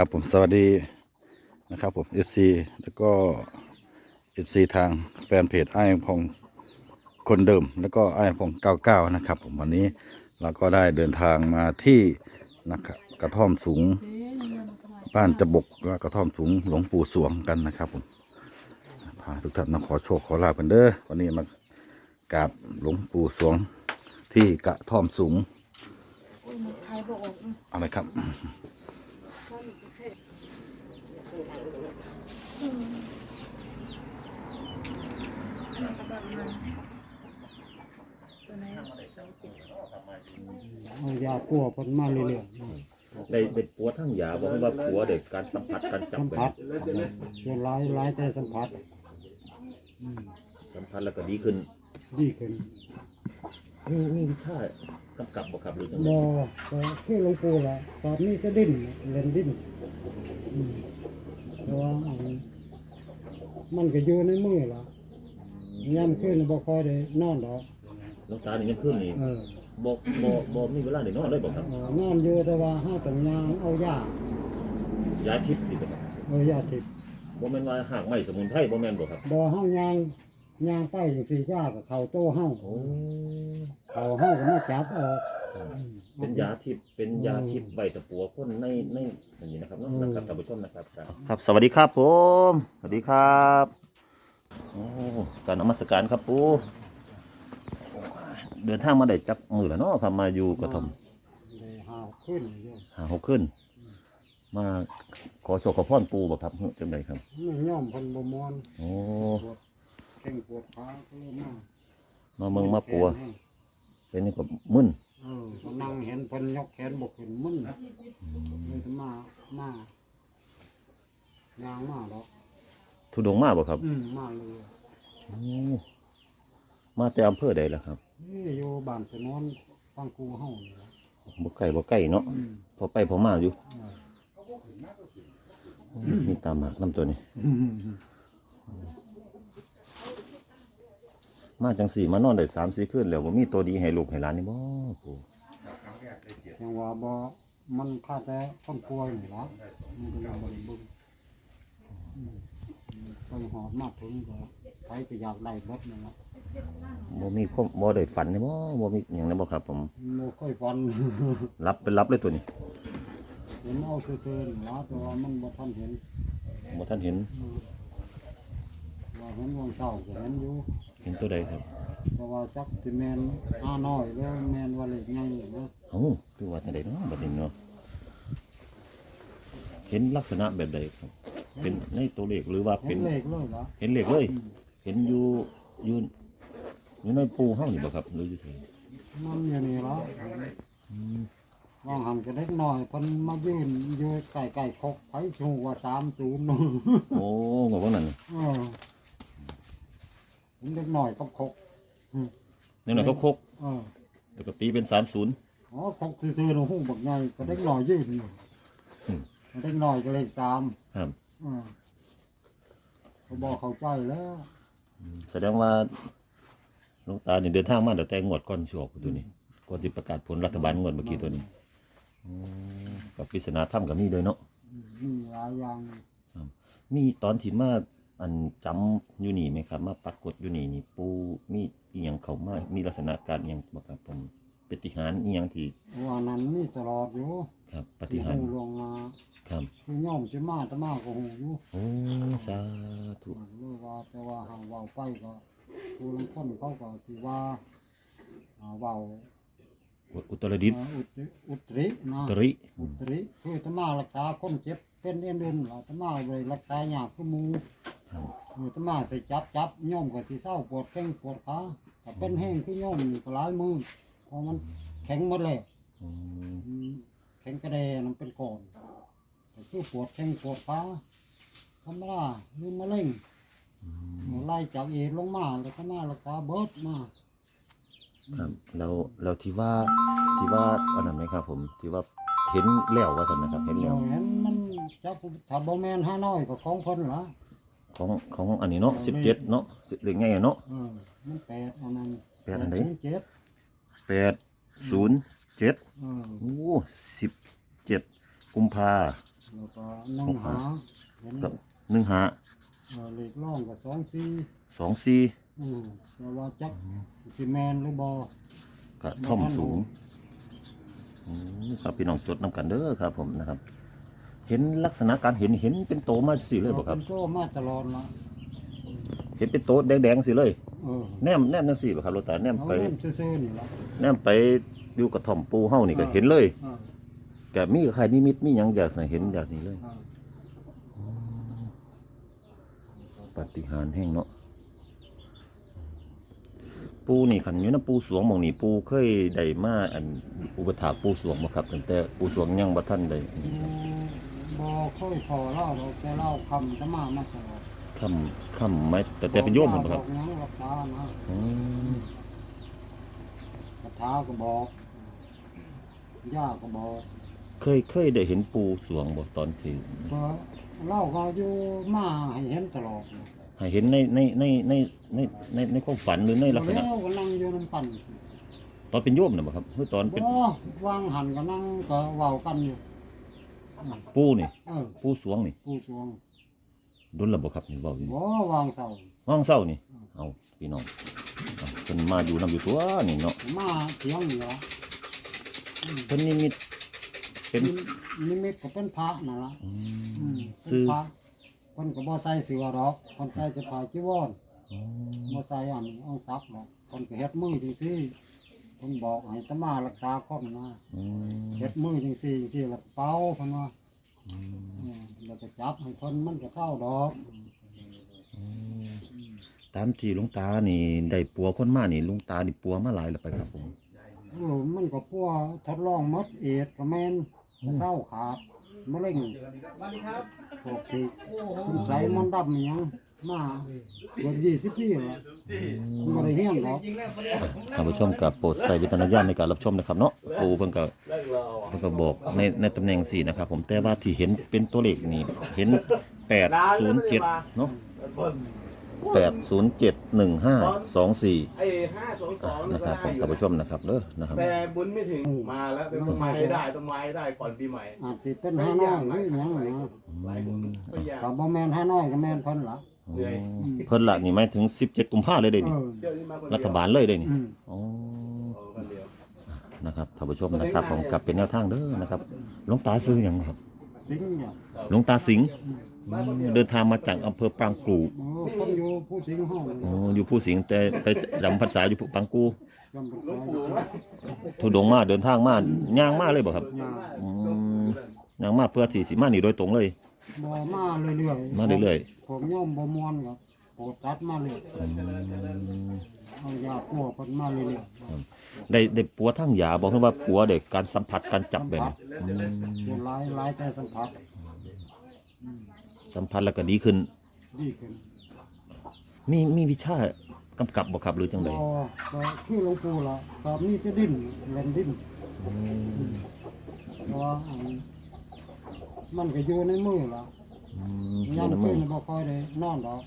ครับผมสวัสดีนะครับผม FC แล้วก็ FC ทางแฟนเพจไอ้พงคนเดิม แล้วก็ไอ้พง99 นะครับ ผมวันนี้เราก็ได้เดินทางมาที่นะครับกระท่อมสูง บ้านจะบกและกระท่อมสูงหลวงปู่สวงกันนะครับผมพาทุกท่านมาขอโชคขอลาบกันเด้อวันนี้มากราบหลวงปู่สวงที่กระท่อมสูงอกว่าเอาไหมครับ ตัวไหน เอายาปัวเพิ่นมาเรื่อยได้เป็นปัวทั้งยาบอกให้ว่าปัวเด็กการสัมผัสการๆจับสัมไปผัสส่วนหลายหลายแต่สัมผัสอืมสัมผัสแล้วก็ดีขึ้น ดีขึ้นนี่นี่ถ้ากำกับบ่ครับหรือจังไงบ่ก็คือหลวงปู่ล่ะตอนนี้จะดิ้นเล่นดิ้นอืม แต่ว่าอันมันก็อยู่ในมือล่ะยามคืนบ่ค่อยได้นอนดอกน้องตานี่ยังขึ้นนี่เออบ่บ่บ่มีเวลาได้นอนเลยบ่ครับเออนอนอยู่แต่ว่าเฮาต้องยางเอายายาทิพย์นี่บ่ครับเอายาทิพย์บ่แม่นว่าหากไม้สมุนไพรบ่แม่นบ่ครับบ่เฮายางยางไปจังซี่ยาก็เข้าโตเฮาโอ้ เข้าเฮาก็มาจับออก เป็นยาทิพย์เป็นยาทิพย์ใบตะปัวพ่นในในอย่างนี้นะครับเนาะนะครับท่านผู้ชมนะครับครับสวัสดีครับผม สวัสดีครับโอ้การนมัสการครับปู่เดินทางมาได้จักมือแล้วเนาะครับมาอยู่กระท่อมได้หาวขึ้นอยู่หาหกขึ้น มาขอโชคขอพรปูบ่ครับเฮ้ยจังไดครับไม่ย่อมเพันบ่มอนโอ้ปวดแข้งปวดขาก็เลยมามาเมืองมาปัวเป็นนี่ก็มึน เออก็นั่งเห็นเพิ่นยกแขนบกขึ้นมึนเลยจะมา มาย่างมาดอกทุดงมาบ่ครับอืมมาเลยโอ้มาแต่อำเภอใดล่ะครับนี่อยู่บ้านสนวนฟังกูเฮานี่ล่ะบ่ไกลบ่ใกล้เนาะอืมพอไปพอมาอยู่เออมีตามหมากน้ำตัวนี้อื มมาจังสี่มานอนได้สามสี่คืนแล้วบ่มีตัวดีให้ลูกให้หลานนี่บ่ปูยังว่าบ่มันค่าแต่คนป่วยนี่ล่ะมันก็ยังบ่ได้เบิ่งอืมไปหอดมาถึงก็ใครก็อยากได้เบิดนั่นล่ะบ่มีความบ่ได้ฝันนี่บ่บ่มีหยังเลยบ่ครับ ผมบ่ค่อยฟัน รับเป็นรับเลยตัวนี้เห็นเอาซื่อๆนี่ล่ะแต่ว่ามันบ่ทันเห็นบ่ทันเห็น ว่าเห็นวงเศร้าก็เห็นอยู่เห็นตัวใดครับเพราะว่าจักสิแมนห้าน้อยแล้วแมนว่าเล็กใหญ่เนาะเอ้าคือว่าจังไดเนาะบัดนี้เนาะเห็นลักษณะแบบใดครับ เป็นในตัวเลขหรือว่าเห็เป็นนเล็กเลยเหรอเห็นเลขเลย เห็นอยู่อยู่อยู่ในปูเฮานี่บ่ครับหรืออยู่ที่มันอยู่นี่เหรอวางหันก็เล็กน้อยเพิ่นมายืนอยู่ใกล้ๆคกไผชูว่า30โอ้งว่านั้นเออ เห็นเล็กน้อยกับคกนี่น่ะเขาคกเออแล้วก็ตีเป็น30อ๋อคกซื่อๆเนาะฮู้บักใหญ่ก็เล็กน้อยยืนอยู่อืมเล็กน้อยก็เลขตามครับเออก็บอกเข้าใจแล้วแสดงว่าหลวงตานี่เดินทางมาตั้งแต่งวดก่อนสิออกตัวนี้ก่อนสิประกาศผลรัฐบาลงวดเมื่อกี้ตัวนี้อืมกับปริศนาถ้ำก็มีด้วยเนาะ มีหลายอย่าง มีตอนที่มา อันจำอยู่นี่ไหมครับ มาปรากฏอยู่นี่นี่ปูมีอีหยังเขามามีลักษณะการอิหยังบ่ครับผมปฏิหารย์อีหยังที่ว่านั้นมีตลอดอยู่ครับ ปฏิหารย์หูลวงมาครับคือย่อมสิมาแตะมาก็หูอยู่โอ้สาธุเลยว่าแต่ว่าหาเว้าไปก็ผู้ลางคนเขาก็สิว่าอ่าเว้าอุตรดิตถ์อ่าอุตริอุตรินะตริอุตริคือแตะมารักษาคนเจ็บเป็นเอ็นเดินล่ะแตะมาบ่ได้รักษายากคือหมู่ครับเออแตะมาสิจับจับย่อมก็สิเศร้าปวดแข้งปวดขาถ้าเป็นแห้งคือย่อมนี่ก็หลายมือเพราะมันแข็งหมดแล้วอืมอืมแข็งกระเดนมันเป็นก่อนแต่คือปวดแข้งปวดขาธรรมดาหรือมะเร็งไล่จากเอวลงมาแล้วก็มาแล้วก็เบิดมาครับแล้วแล้วที่ว่าที่ว่าอันนั้นไหมครับ ผมที่ว่าเห็นแล้วว่าซั่นนะครับ เห็นแล้วเห็นมันจับถ้าบ่แม่นห้าน้อยก็ของเพิ่นล่ะ ของของอันนี้เนาะ17เนาะสิหรือไงอะเนาะเออมันแปดอันนั้นแปดอันไหนเจ็ดแปดศูนย์เจ็ดเออโอ้สิบเจ็ดกุมภา แล้วก็หนึ่งหาเห็นกับ หนึ่งหาเออเหล็กร่องกับสองสี่สองสี่อืมแต่ว่าจักสิแมนหรือบ่กระท่อมสูงอืมครับพี่น้องจดนำกันเด้อครับผมนะครับ เห็นลักษณะการเห็นเห็นเป็นโตมาสิเลยบ่ครับ เป็นโตมาตลอดละเห็นเป็นโตแดงๆสิเลยเออแนมแนมนั่นสิบ่ครับหลวงตาแนมเอาไปเล่นซื่อๆนี่ละ แนมไปอยู่กระท่อมปูเฮานี่ก็เห็นเลยเออแกมีใครนิมิตมีหยังอยากให้เห็นอยากนี้เลยเออปาฏิหาริย์แห่งเนาะปูนี่ขันอยู่นะปูสวงหมองนี่ปูเคยได้มาอันอุปถากปูสวงบ่ครับตั้งแต่ปูสวงยังบ่ทันได้อยู่บ่ ค่อยพอเล่าเราแต่เล่าคำจะมามาตลอดค่ำค่ำไหมแต่แต่เป็นโยมผมบ่ครับอกหยังรักษานะอืมคาถาก็บอกย่าก็บอกเคยเคยได้เห็นปูสวงบ่ตอนที่ก็เล่าก็อยู่มาให้เห็นตลอดให้เห็นในในในในในในในความฝันหรือในลักษณะแล้วก็นั่งอยู่น้ำกันตอนเป็นโยมน่ะบ่ครับหรือตอนเป็นบ่วางหันก็นั่งก็เว้ากันอยู่ ปูนี่เออปูสวงนี่ผู้สวงดุลระบ่ครับนี่เว้าอยู่บ่วางเสาห้องเศร้านี่ เอาพี่น้องเอาเพิ่นมาอยู่นำอยู่ตัวนี่เนาะมาเถียงเหนือเพิ่นนิมิตเป็นนิมิตก็เป็นพระนั่นล่ะอือืมมเป็นซื้อพระเพิ่นก็บ่ใส่เสื้อดอกเพิ่นใส่แต่ผ้าจีวรอ๋อบ่ใส่อันเอาซักดอกเพิ่นก็เฮ็ดมือจังซี่ เพิ่นบอกให้ตมารักษาคนนะอืมเฮ็ดมือจังซี่จังซี่แล้วเป่าเพิ่นว่าอืมแล้วก็จับให้เพิ่นมันก็เข้าดอกตามที่หลวงตานี่ได้ปัวคนมานี่หลวงตานี่ปัวมาหลายแล้วไปครับผมโอ้มันก็พัวทดลองหมดเอดก็แม่นเศร้าขาดมะเร็งพวกที่คุณใส่มันต์ดำอิหยัง มาเกือบยี่สิบปีแล้วบ่ได้เฮียนดอกท่านผู้ชมกับโปรดใส่วิจารณญาณในการรับชมนะครับเนาะปูเพิ่นก็เพิ่นก็บอกในในตำแหน่งสี่นะครับ ผมแต่ว่าที่เห็นเป็นตัวเลขนี่เห็น807เนาะ8071524ไอ้ห้าสองสองนะครับผมท่านผู้ชมนะครับเด้อนะครับแต่บุญไม่ถึงมาแล้วแต่ต้องมาให้ได้ต้องมาให้ได้ก่อนปีใหม่อาจสิเป็นห้าน้อยหรือหยังนะหลายคนไม่อยากก็บ่แม่นห้าน้อยก็แม่นเพิ่นล่ะ เหนื่อย เพิ่นละนี่หมายถึง 17 กุมภาพันธ์เลยเด้เอนี่อเที่ยวนี้มาคนเดียวรัฐบาลเลยเด้นี่อืม อ๋อโอ้คนเดียวนะครับท่านผู้ชมนะครับผมกลับเป็นแนวทางเด้อนะครับหลวงตาซื้อหยังครับสิงห์เนี่ยหลวงตาสิงห์เดินทางมาจากอำเภอปรางกูโอ้คนอยู่ผู้สิงห์ห้องอ๋ออยู่ผู้สิงห์แต่แต่จำพรรษาอยู่ปรางกูจำเป็นหลวงไปปู่นะทุดงมาเดินทางมาย่างมาเลยบ่ครับ ยาอืมย่างมาเพื่อที่สิมานี่โดยตรงเลย บ่มาเรื่อยๆมาเรื่อยผมโยมบ่ม่วนก็โปรดตัดมาเลยๆอืมเอายาปัวเพิ่นมาเรื่อยได้ได้ปัวทั้งยาบอกว่าปัวเด็กการสัมผัสการจับแบบนี้อืมๆตัวหลายหลายแต่สัมผัสสัมผัสแล้วก็ดีขึ้น ดีขึ้นมีมีวิชากำกับบ่ครับหรือจังไดก็ก็คือหลวงปู่ล่ะก็มีแต่ดิ้นเล่นดิ้นเพราะว่าอัน มันก็อยู่ในมือล่ะอืมอยู่ยามในมืคือนบ่ค่อยได้นอนดอก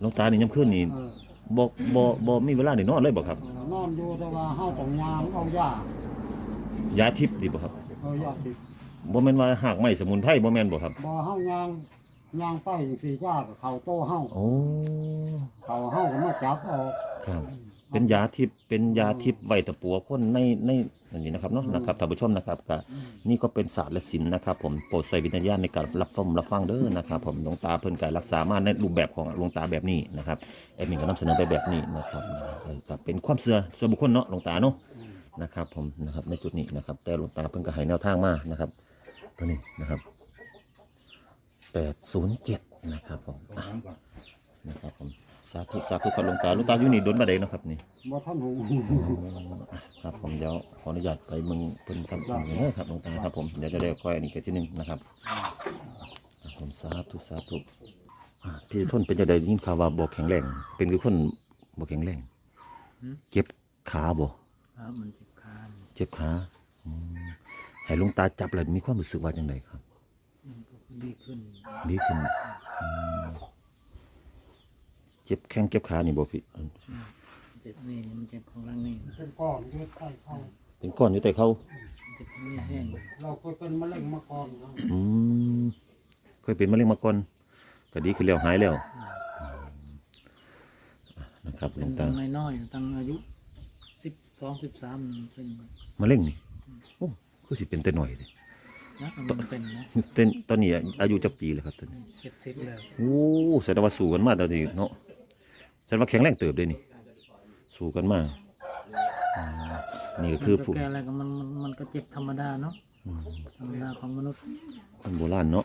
หลวงตานี่ยามคืนนี่เออบ่บ่บ่มีเวลาได้นอนเลยบ่ครับ เออนอนอยู่แต่ว่าเฮาต้องยามเอายายาทิพย์ดีบ่ครับเอายาติดบ่แม่นว่าหากไม้สมุนไพรบ่แม่นบ่ครับ บ่เฮายางยางไปจังซี่ยาก็เข้าโตเฮาโอ้ เข้าเฮาก็มาจับออกครับ เป็นยาทิพย์เป็นยาทิพย์ไว้ตะปัวคนในในอันนี้นะครับเนาะนะครับท่านผู้ชมนะครับก็นี่ก็เป็นศาสตร์และศิลป์นะครับ ผมโปรดใส่วิญญาณในการรับฟังรับฟังเด้อนะครับ ผมหลวงตาเพิ่นก็รักษามาในรูปแบบของหลวงตาแบบนี้นะครับแอดมินก็นำเสนอไปแบบนี้นะครับเออก็เป็นความเชื่อส่วนบุคคลเนาะหลวงตาเนาะนะครับ ผมนะครับในจุดนี้นะครับ แต่หลวงตาเพิ่นก็ให้แนวทางมานะครับตัวนี้นะครับ807นะครับผมอะนะครับผม สาธุสาธุครับหลวงตาหลวงตาอยู่นี่โดนบัดใดเนาะครับนี่บ่ทันหูครับผมเดี๋ยวขออนุญาตไปมึงเป็นคำอย่างนี้ครับหลวงตาครับผมเดี๋ยวจะได้ค่อยอันนี้กันที่หนึ่งนะครับผมสาธุสาธุพี่ทนเป็นจะได้ยินข่าวว่าบอกแข็งแรง เป็นคือคนบอกแข็งแรงเจ็บขาบ่ครับมันเจ็บคาเจ็บขาให้หลวงตาจับเลยมีความรู้สึกว่าจังไดครับดีขึ้นดีขึ้น จ็บแข้งเจ็บขานี่บ่พี่เจ็บนี่มันเจ็บของร่างนี่เป็นก้อนอยู่ใต้เขาเป็นก้อนอยู่แต่เขาเจ็บที่นี่แห้งเราเคยเป็นมะเร็งมาก่อนนะอืมเคยเป็นมะเร็งมาก่อนก็ดีขึ้นแล้วหายแล้วนะครับหลเป็วนงตั้ตางน้อยๆตั้งอายุสิบสองสิบสามเป็นมะเร็งนี่โอ้คือสิเป็นแต่หน่อยเลยนะมันเป็นนะเต้นตอนนี้อายุจักปีเลยครับตอนนี้เจ็ดสิบแล้วโอ้แสดงว่าสู้กันมาตอนนี้เนาะ แสดงว่าแข็งแรงเติบเลยนี่ สู้กันมาอืมนี่ก็คือมันผู้ก็แก่อะไรก็มันมันมันก็เจ็บธรรมดาเนาะธรรมดาของมนุษย์ คนโบราณเนาะ